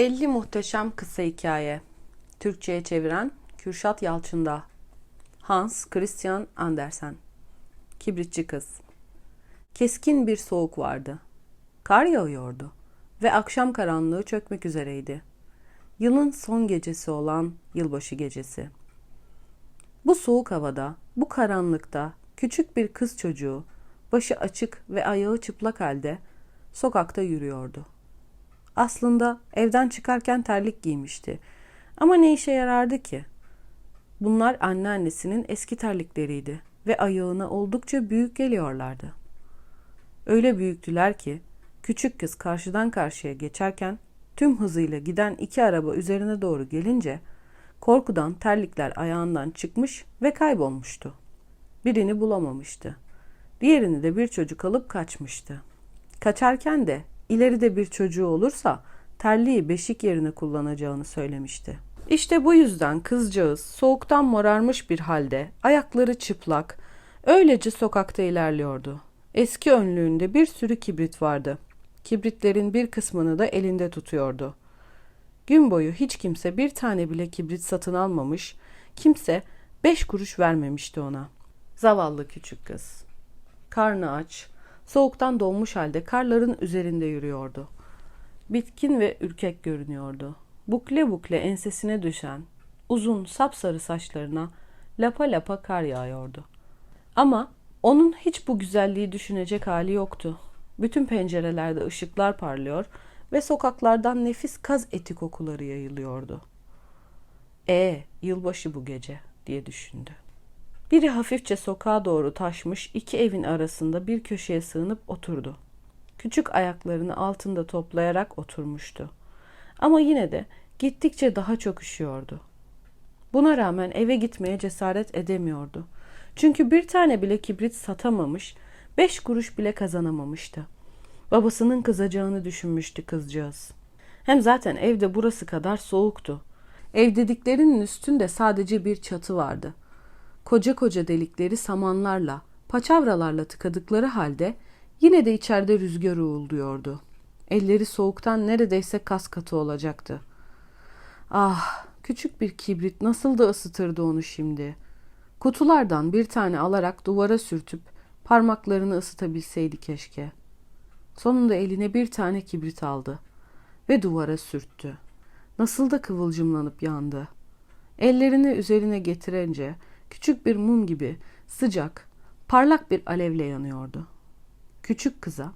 50 Muhteşem Kısa Hikaye Türkçe'ye çeviren Kürşat Yalçında Hans Christian Andersen Kibritçi Kız Keskin bir soğuk vardı. Kar yağıyordu ve akşam karanlığı çökmek üzereydi. Yılın son gecesi olan yılbaşı gecesi. Bu soğuk havada, bu karanlıkta küçük bir kız çocuğu başı açık ve ayağı çıplak halde sokakta yürüyordu. Aslında evden çıkarken terlik giymişti. Ama ne işe yarardı ki? Bunlar anneannesinin eski terlikleriydi ve ayağına oldukça büyük geliyorlardı. Öyle büyüktüler ki küçük kız karşıdan karşıya geçerken tüm hızıyla giden iki araba üzerine doğru gelince korkudan terlikler ayağından çıkmış ve kaybolmuştu. Birini bulamamıştı. Diğerini de bir çocuk alıp kaçmıştı. Kaçarken de ileride bir çocuğu olursa terliği beşik yerine kullanacağını söylemişti. İşte bu yüzden kızcağız soğuktan morarmış bir halde, ayakları çıplak, öylece sokakta ilerliyordu. Eski önlüğünde bir sürü kibrit vardı. Kibritlerin bir kısmını da elinde tutuyordu. Gün boyu hiç kimse bir tane bile kibrit satın almamış, kimse beş kuruş vermemişti ona. Zavallı küçük kız. Karnı aç, soğuktan donmuş halde karların üzerinde yürüyordu. Bitkin ve ürkek görünüyordu. Bukle bukle ensesine düşen uzun sapsarı saçlarına lapa lapa kar yağıyordu. Ama onun hiç bu güzelliği düşünecek hali yoktu. Bütün pencerelerde ışıklar parlıyor ve sokaklardan nefis kaz eti kokuları yayılıyordu. E, yılbaşı bu gece diye düşündü. Biri hafifçe sokağa doğru taşmış iki evin arasında bir köşeye sığınıp oturdu. Küçük ayaklarını altında toplayarak oturmuştu. Ama yine de gittikçe daha çok üşüyordu. Buna rağmen eve gitmeye cesaret edemiyordu. Çünkü bir tane bile kibrit satamamış, beş kuruş bile kazanamamıştı. Babasının kızacağını düşünmüştü kızcağız. Hem zaten evde burası kadar soğuktu. Ev dediklerinin üstünde sadece bir çatı vardı. Koca koca delikleri samanlarla, paçavralarla tıkadıkları halde yine de içeride rüzgar uğulduyordu. Elleri soğuktan neredeyse kas katı olacaktı. Ah, küçük bir kibrit nasıl da ısıtırdı onu şimdi. Kutulardan bir tane alarak duvara sürtüp parmaklarını ısıtabilseydi keşke. Sonunda eline bir tane kibrit aldı ve duvara sürttü. Nasıl da kıvılcımlanıp yandı. Ellerini üzerine getirince küçük bir mum gibi sıcak, parlak bir alevle yanıyordu. Küçük kıza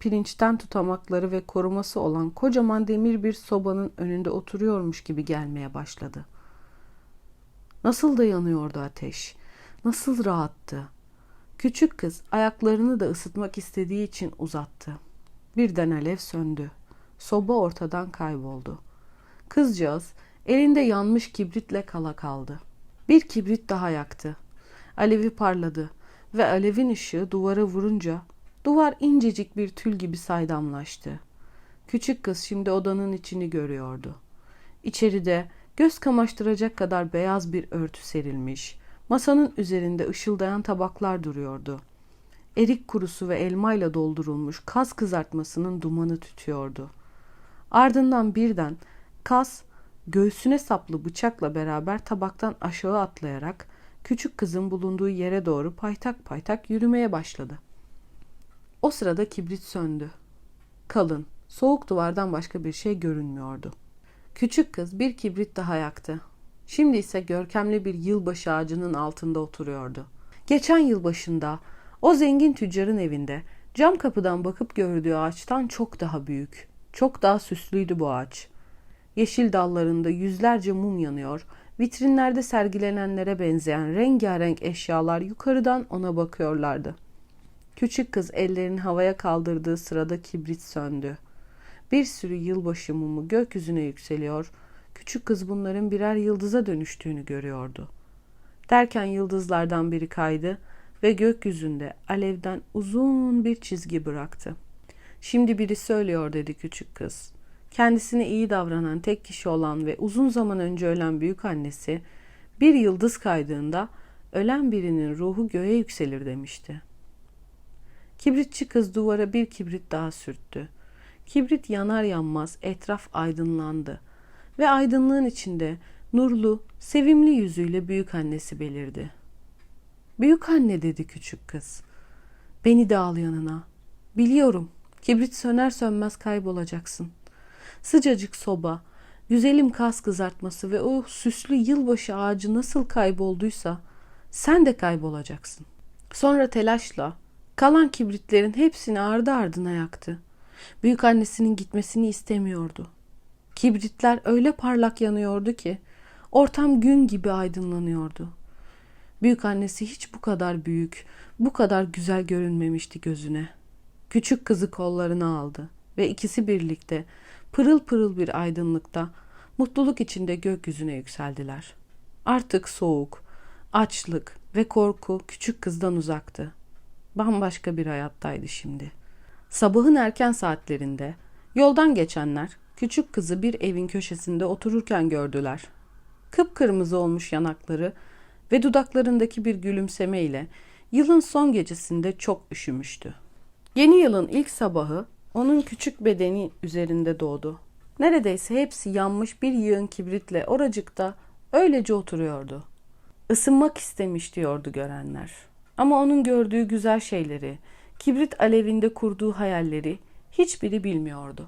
pirinçten tutamakları ve koruması olan kocaman demir bir sobanın önünde oturuyormuş gibi gelmeye başladı. Nasıl da yanıyordu ateş, nasıl rahattı. Küçük kız ayaklarını da ısıtmak istediği için uzattı. Birden alev söndü. Soba ortadan kayboldu. Kızcağız elinde yanmış kibritle kala kaldı. Bir kibrit daha yaktı. Alevi parladı ve alevin ışığı duvara vurunca duvar incecik bir tül gibi saydamlaştı. Küçük kız şimdi odanın içini görüyordu. İçeride göz kamaştıracak kadar beyaz bir örtü serilmiş. Masanın üzerinde ışıldayan tabaklar duruyordu. Erik kurusu ve elmayla doldurulmuş kaz kızartmasının dumanı tütüyordu. Ardından birden kas göğsüne saplı bıçakla beraber tabaktan aşağı atlayarak küçük kızın bulunduğu yere doğru paytak paytak yürümeye başladı. O sırada kibrit söndü. Kalın, soğuk duvardan başka bir şey görünmüyordu. Küçük kız bir kibrit daha yaktı. Şimdi ise görkemli bir yılbaşı ağacının altında oturuyordu. Geçen yıl başında o zengin tüccarın evinde cam kapıdan bakıp gördüğü ağaçtan çok daha büyük, çok daha süslüydü bu ağaç. Yeşil dallarında yüzlerce mum yanıyor, vitrinlerde sergilenenlere benzeyen rengarenk eşyalar yukarıdan ona bakıyorlardı. Küçük kız ellerini havaya kaldırdığı sırada kibrit söndü. Bir sürü yılbaşı mumu gökyüzüne yükseliyor, küçük kız bunların birer yıldıza dönüştüğünü görüyordu. Derken yıldızlardan biri kaydı ve gökyüzünde alevden uzun bir çizgi bıraktı. Şimdi biri söylüyor dedi küçük kız. Kendisine iyi davranan tek kişi olan ve uzun zaman önce ölen büyük annesi bir yıldız kaydığında ölen birinin ruhu göğe yükselir demişti. Kibritçi kız duvara bir kibrit daha sürttü. kibrit yanar yanmaz etraf aydınlandı ve aydınlığın içinde nurlu, sevimli yüzüyle büyük annesi belirdi. Büyük anne dedi küçük kız. Beni de al yanına. Biliyorum. Kibrit söner sönmez kaybolacaksın. Sıcacık soba, güzelim kas kızartması ve o süslü yılbaşı ağacı nasıl kaybolduysa sen de kaybolacaksın. Sonra telaşla kalan kibritlerin hepsini ardı ardına yaktı. Büyük annesinin gitmesini istemiyordu. Kibritler öyle parlak yanıyordu ki ortam gün gibi aydınlanıyordu. Büyük annesi hiç bu kadar büyük, bu kadar güzel görünmemişti gözüne. Küçük kızı kollarına aldı ve ikisi birlikte pırıl pırıl bir aydınlıkta mutluluk içinde gökyüzüne yükseldiler. Artık soğuk, açlık ve korku küçük kızdan uzaktı. Bambaşka bir hayattaydı şimdi. Sabahın erken saatlerinde yoldan geçenler küçük kızı bir evin köşesinde otururken gördüler. Kıpkırmızı olmuş yanakları ve dudaklarındaki bir gülümsemeyle yılın son gecesinde çok üşümüştü. Yeni yılın ilk sabahı onun küçük bedeni üzerinde doğdu. Neredeyse hepsi yanmış bir yığın kibritle oracıkta öylece oturuyordu. Isınmak istemiş diyordu görenler. Ama onun gördüğü güzel şeyleri, kibrit alevinde kurduğu hayalleri hiçbiri bilmiyordu.